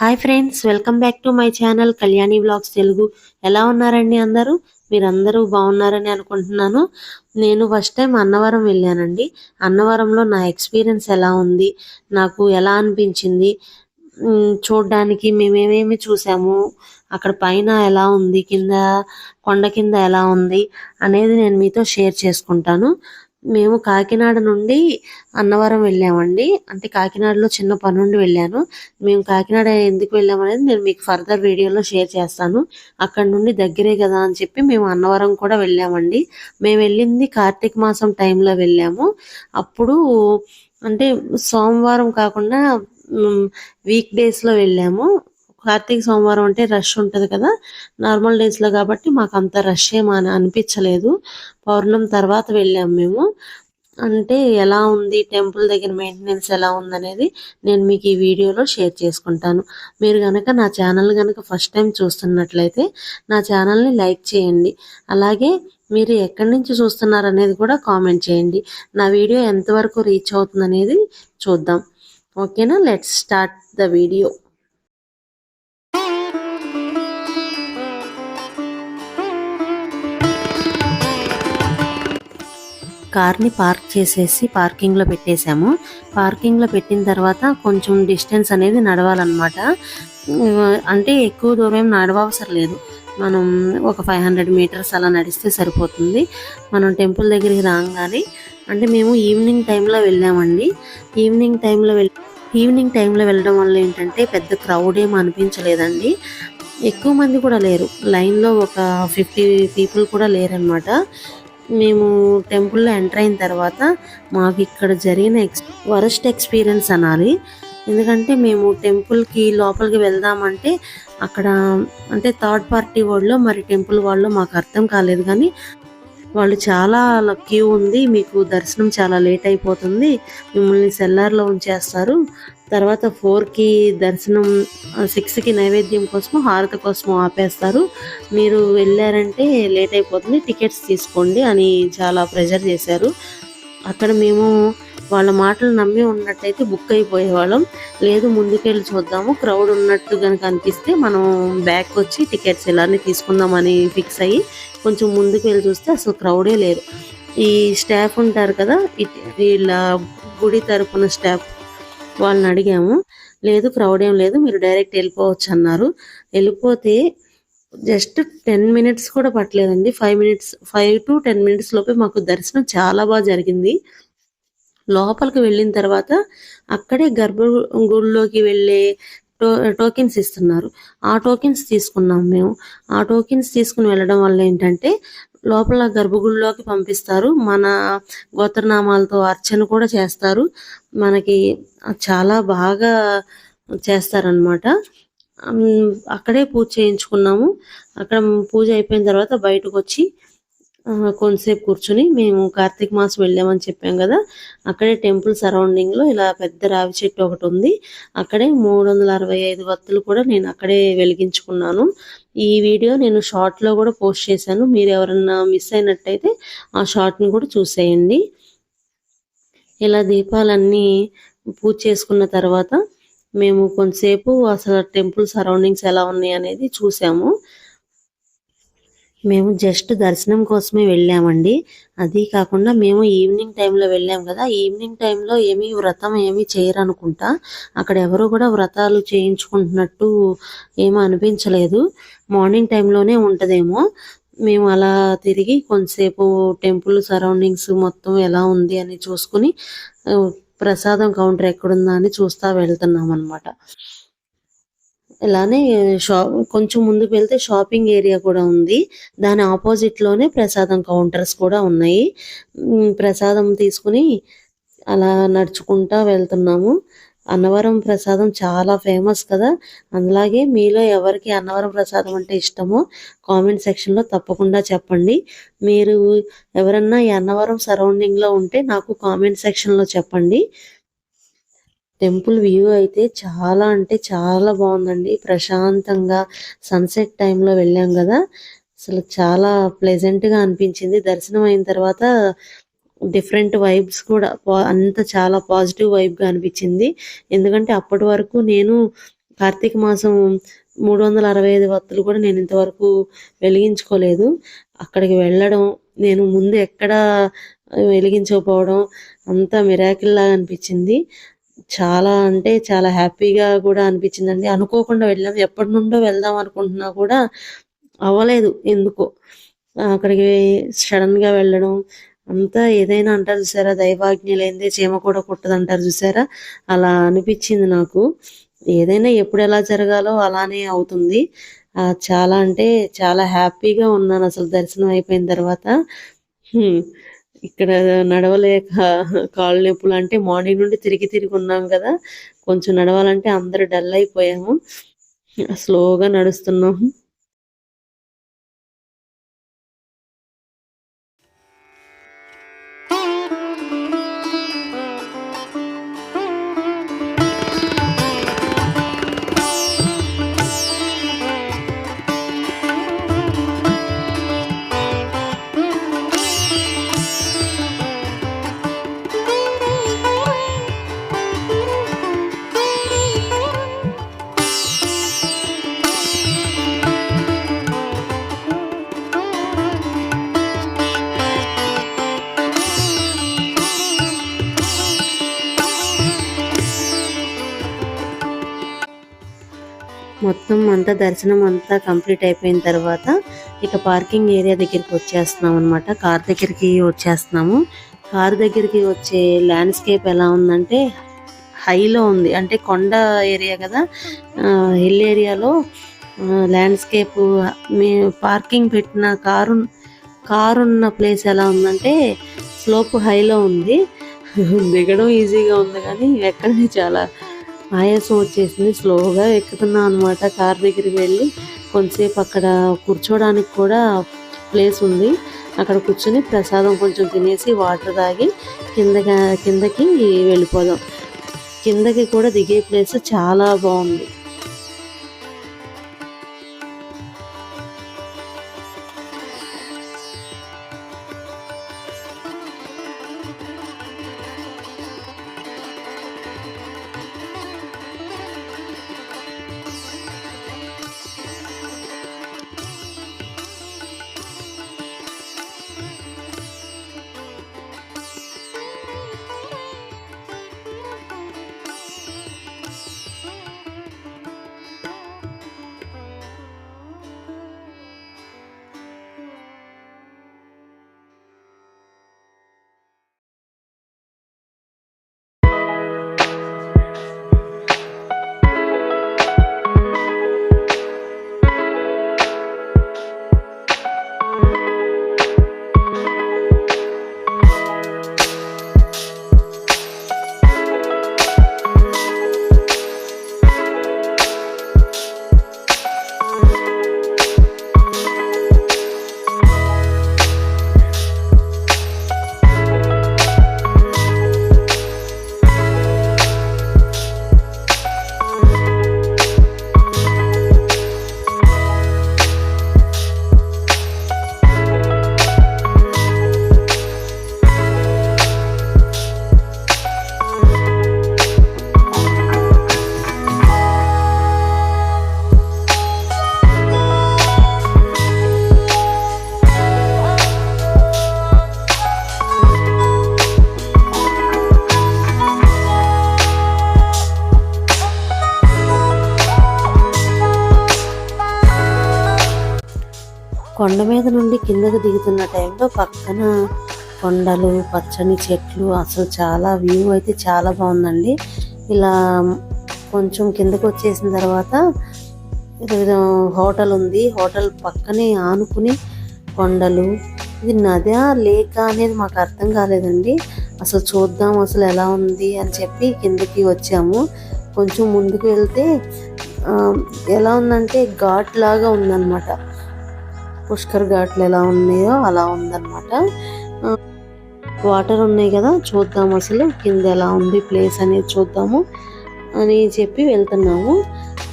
Hi friends welcome back to my channel Kalyani vlogs Telugu. ఎలా ఉన్నారండి అందరూ? మీరందరూ బాగున్నారని అనుకుంటున్నాను. నేను ఫస్ట్ టైం అన్నవరం వెళ్ళానండి. అన్నవరంలో నా ఎక్స్పీరియన్స్ ఎలా ఉంది? నాకు ఎలా అనిపించింది? చూడ్డానికి మేమేమేమి చూసాము? అక్కడ పైన ఎలా ఉంది? కింద కొండ కింద ఎలా ఉంది? అనేది నేను మీతో షేర్ చేసుకుంటాను. మేము కాకినాడ నుండి అన్నవరం వెళ్ళామండి. అంటే కాకినాడలో చిన్న పని నుండి వెళ్ళాను. మేము కాకినాడ ఎందుకు వెళ్ళామనేది నేను మీకు ఫర్దర్ వీడియోలో షేర్ చేస్తాను. అక్కడ నుండి దగ్గరే కదా అని చెప్పి మేము అన్నవరం కూడా వెళ్ళామండి. మేము వెళ్ళింది కార్తీక మాసం టైంలో వెళ్ళాము. అప్పుడు అంటే సోమవారం కాకుండా వీక్ డేస్లో వెళ్ళాము. కార్తీక సోమవారం అంటే రష్ ఉంటుంది కదా. నార్మల్ డేస్లో కాబట్టి మాకు అంత రష్ ఏమీ అనిపించలేదు. పౌర్ణమి తర్వాత వెళ్ళాము మేము. అంటే ఎలా ఉంది? టెంపుల్ దగ్గర మెయింటెనెన్స్ ఎలా ఉందనేది నేను మీకు ఈ వీడియోలో షేర్ చేసుకుంటాను. మీరు కనుక నా ఛానల్ కనుక ఫస్ట్ టైం చూస్తున్నట్లయితే నా ఛానల్ని లైక్ చేయండి. అలాగే మీరు ఎక్కడి నుంచి చూస్తున్నారు అనేది కూడా కామెంట్ చేయండి. నా వీడియో ఎంతవరకు రీచ్ అవుతుంది అనేది చూద్దాం ఓకేనా లెట్స్ స్టార్ట్ ద వీడియో కార్ని పార్క్ చేసేసి పార్కింగ్లో పెట్టేశాము. పార్కింగ్లో పెట్టిన తర్వాత కొంచెం డిస్టెన్స్ అనేది నడవాలన్నమాట. అంటే ఎక్కువ దూరం ఏం నడవవసరం లేదు మనం ఒక ఫైవ్ హండ్రెడ్ మీటర్స్ అలా నడిస్తే సరిపోతుంది. మనం టెంపుల్ దగ్గరికి రాగానే అంటే మేము ఈవినింగ్ టైంలో వెళ్ళామండి. ఈవినింగ్ టైంలో వెళ్ ఈవినింగ్ టైంలో వెళ్ళడం వల్ల ఏంటంటే పెద్ద క్రౌడ్ ఏం అనిపించలేదండి. ఎక్కువ మంది కూడా లేరు. లైన్లో ఒక ఫిఫ్టీ పీపుల్ కూడా లేరనమాట మేము టెంపుల్లో ఎంటర్ అయిన తర్వాత మాకు ఇక్కడ జరిగిన ఎక్స్ వరస్ట్ ఎక్స్పీరియన్స్ అనాలి. ఎందుకంటే మేము టెంపుల్కి లోపలికి వెళ్దామంటే అక్కడ అంటే థర్డ్ పార్టీ వాళ్ళు మరి టెంపుల్ వాళ్ళు మాకు అర్థం కాలేదు. కానీ వాళ్ళు చాలా క్యూ ఉంది. మీకు దర్శనం చాలా లేట్ అయిపోతుంది. మిమ్మల్ని సెల్లార్లో ఉంచేస్తారు. తర్వాత ఫోర్కి దర్శనం సిక్స్కి నైవేద్యం కోసం హారతి కోసం ఆపేస్తారు. మీరు వెళ్ళారంటే లేట్ అయిపోతుంది. టికెట్స్ తీసుకోండి అని చాలా ప్రెజర్ చేశారు. అక్కడ మేము వాళ్ళ మాటలు నమ్మి ఉన్నట్టయితే బుక్ అయిపోయేవాళ్ళం. లేదు ముందుకెళ్ళి చూద్దాము. క్రౌడ్ ఉన్నట్టు కనుక అనిపిస్తే మనం బ్యాక్ వచ్చి టికెట్స్ ఇలానే తీసుకుందామని ఫిక్స్ అయ్యి కొంచెం ముందుకు వెళ్ళి చూస్తే అసలు క్రౌడే లేరు ఈ స్టాఫ్ ఉంటారు కదా వీళ్ళ గుడి తరపున స్టాఫ్ వాళ్ళని అడిగాము. లేదు క్రౌడ్ ఏం లేదు మీరు డైరెక్ట్ వెళ్ళిపోవచ్చు అన్నారు. వెళ్ళిపోతే జస్ట్ టెన్ మినిట్స్ కూడా పట్టలేదండి. Five minutes five to ten minutes లోపే మాకు దర్శనం చాలా బాగా జరిగింది. లోపలికి వెళ్ళిన తర్వాత అక్కడే గర్భ గుడిలోకి వెళ్ళే టో టోకెన్స్ ఇస్తున్నారు. ఆ టోకెన్స్ తీసుకున్నాం మేము. ఆ టోకెన్స్ తీసుకుని వెళ్ళడం వల్ల ఏంటంటే లోపల గర్భగుడిలోకి పంపిస్తారు. మన గోత్రనామాలతో అర్చన కూడా చేస్తారు. మనకి చాలా బాగా చేస్తారనమాట అక్కడే పూజ చేయించుకున్నాము. అక్కడ పూజ అయిపోయిన తర్వాత బయటకు వచ్చి కొంతసేపు కూర్చుని మేము కార్తీక మాసం వెళ్ళామని చెప్పాం కదా. అక్కడే టెంపుల్ సరౌండింగ్లో ఇలా పెద్ద రావి చెట్టు ఒకటి ఉంది. అక్కడే మూడు వందల అరవై ఐదు వత్తులు కూడా నేను అక్కడే వెలిగించుకున్నాను. ఈ వీడియో నేను షార్ట్లో కూడా పోస్ట్ చేశాను. మీరు ఎవరన్నా మిస్ అయినట్టయితే ఆ షార్ట్ని కూడా చూసేయండి. ఇలా దీపాలన్నీ పూజ చేసుకున్న తర్వాత మేము కొంతసేపు అసలు టెంపుల్ సరౌండింగ్స్ ఎలా ఉన్నాయి అనేది చూసాము. మేము జస్ట్ దర్శనం కోసమే వెళ్ళామండి. అది కాకుండా మేము ఈవినింగ్ టైంలో వెళ్ళాం కదా ఈవినింగ్ టైంలో ఏమీ వ్రతం ఏమీ చేయరు అనుకుంటా అక్కడ ఎవరు కూడా వ్రతాలు చేయించుకుంటున్నట్టు ఏమీ అనిపించలేదు. మార్నింగ్ టైంలోనే ఉంటదేమో. మేము అలా తిరిగి కొంతసేపు టెంపుల్ సరౌండింగ్స్ మొత్తం ఎలా ఉంది అని చూసుకుని ప్రసాదం కౌంటర్ ఎక్కడుందా అని చూస్తా వెళ్తున్నాం అనమాట ఇలానే షా కొంచెం ముందుకు వెళ్తే షాపింగ్ ఏరియా కూడా ఉంది. దాని ఆపోజిట్లోనే ప్రసాదం కౌంటర్స్ కూడా ఉన్నాయి. ప్రసాదం తీసుకుని అలా నడుచుకుంటా వెళ్తున్నాము. అన్నవరం ప్రసాదం చాలా ఫేమస్ కదా. అలాగే మీలో ఎవరికి అన్నవరం ప్రసాదం అంటే ఇష్టమో కామెంట్ సెక్షన్లో తప్పకుండా చెప్పండి. మీరు ఎవరన్నా ఈ అన్నవరం సరౌండింగ్లో ఉంటే నాకు కామెంట్ సెక్షన్లో చెప్పండి. టెంపుల్ వ్యూ అయితే చాలా అంటే చాలా బాగుందండి. ప్రశాంతంగా సన్సెట్ టైంలో వెళ్ళాం కదా. అసలు చాలా ప్లెజెంట్గా అనిపించింది. దర్శనం అయిన తర్వాత డిఫరెంట్ వైబ్స్ కూడా అంత చాలా పాజిటివ్ వైబ్గా అనిపించింది. ఎందుకంటే అప్పటి వరకు నేను కార్తీక మాసం మూడు వందల అరవై ఐదు వత్తులు కూడా నేను ఇంతవరకు వెలిగించుకోలేదు. అక్కడికి వెళ్ళడం నేను ముందు ఎక్కడ వెలిగించకపోవడం అంతా మిరాకిల్ లాగా అనిపించింది. చాలా అంటే చాలా హ్యాపీగా కూడా అనిపించిందండి. అనుకోకుండా వెళ్ళాం. ఎప్పటి నుండో వెళ్దాం అనుకుంటున్నా కూడా అవ్వలేదు ఎందుకో. అక్కడికి సడన్గా వెళ్ళడం అంతా ఏదైనా అంటారు చూసారా? దైవాజ్ఞ లేనిదే చీమ కూడా కుట్టదు అంటారు చూసారా? అలా అనిపించింది నాకు. ఏదైనా ఎప్పుడు ఎలా జరగాలో అలానే అవుతుంది. చాలా అంటే చాలా హ్యాపీగా ఉన్నాను అసలు. దర్శనం అయిపోయిన తర్వాత. ఇక్కడ నడవలేక కాళ్ళు నొప్పులు అంటే మార్నింగ్ నుండి తిరిగి తిరిగి ఉన్నాం కదా. కొంచెం నడవాలంటే అందరు డల్ అయిపోయాము. స్లోగా నడుస్తున్నాము. మొత్తం అంతా దర్శనం అంతా కంప్లీట్ అయిపోయిన తర్వాత ఇక పార్కింగ్ ఏరియా దగ్గరికి వచ్చేస్తున్నాం అనమాట కార్ దగ్గరికి వచ్చేస్తున్నాము. కార్ దగ్గరికి వచ్చే ల్యాండ్స్కేప్ ఎలా ఉందంటే హైలో ఉంది. అంటే కొండ ఏరియా కదా. హిల్ ఏరియాలో ల్యాండ్స్కేప్ మీ పార్కింగ్ పెట్టిన కారు కారు ఉన్న ప్లేస్ ఎలా ఉందంటే స్లోప్ హైలో ఉంది. దిగడం ఈజీగా ఉంది కానీ ఎక్కడనే చాలా ఆయాసం వచ్చేసింది. స్లోగా ఎక్కుతున్నాం అనమాట కార్ దగ్గరికి వెళ్ళి కొంతసేపు అక్కడ కూర్చోడానికి కూడా ప్లేస్ ఉంది. అక్కడ కూర్చొని ప్రసాదం కొంచెం తినేసి వాటర్ తాగి కిందగా కిందకి వెళ్ళిపోదాం. కిందకి కూడా దిగే ప్లేస్ చాలా బాగుంది. కొండ మీద నుండి కిందకు దిగుతున్న టైంలో పక్కన కొండలు పచ్చని చెట్లు అసలు చాలా వ్యూ అయితే చాలా బాగుందండి. ఇలా కొంచెం కిందకు వచ్చేసిన తర్వాత హోటల్ ఉంది. హోటల్ పక్కనే ఆనుకుని కొండలు. ఇది నదా లేక అనేది మాకు అర్థం కాలేదండి. అసలు చూద్దాం అసలు ఎలా ఉంది అని చెప్పి కిందకి వచ్చాము. కొంచెం ముందుకు వెళ్తే ఎలా ఉందంటే ఘాట్ లాగా ఉందన్నమాట. పుష్కర్ ఘాట్లు ఎలా ఉన్నాయో అలా ఉందన్నమాట. వాటర్ ఉన్నాయి కదా చూద్దాం అసలు కింద ఎలా ఉంది ప్లేస్ అనేది చూద్దాము అని చెప్పి వెళ్తున్నాము.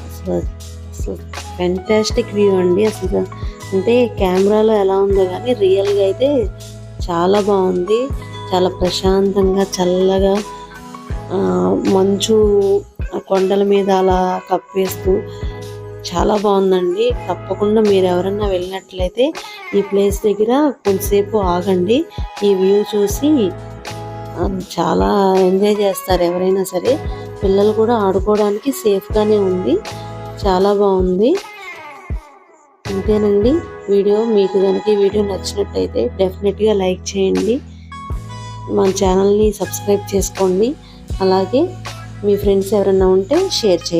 అసలు అసలు ఫెంటాస్టిక్ వ్యూ అండి అసలు. అంటే కెమెరాలో ఎలా ఉందో కానీ రియల్గా అయితే చాలా బాగుంది. చాలా ప్రశాంతంగా చల్లగా మంచు కొండల మీద అలా కప్పేస్తూ చాలా బాగుందండి. తప్పకుండా మీరు ఎవరన్నా వెళ్ళినట్లయితే ఈ ప్లేస్ దగ్గర కొంతసేపు ఆగండి. ఈ వ్యూ చూసి చాలా ఎంజాయ్ చేస్తారు ఎవరైనా సరే. పిల్లలు కూడా ఆడుకోవడానికి సేఫ్గానే ఉంది. చాలా బాగుంది. అంతేనండి వీడియో మీకు కనుక వీడియో నచ్చినట్టయితే డెఫినెట్గా లైక్ చేయండి. మన ఛానల్ని సబ్స్క్రైబ్ చేసుకోండి. అలాగే మీ ఫ్రెండ్స్ ఎవరైనా ఉంటే షేర్ చేయండి.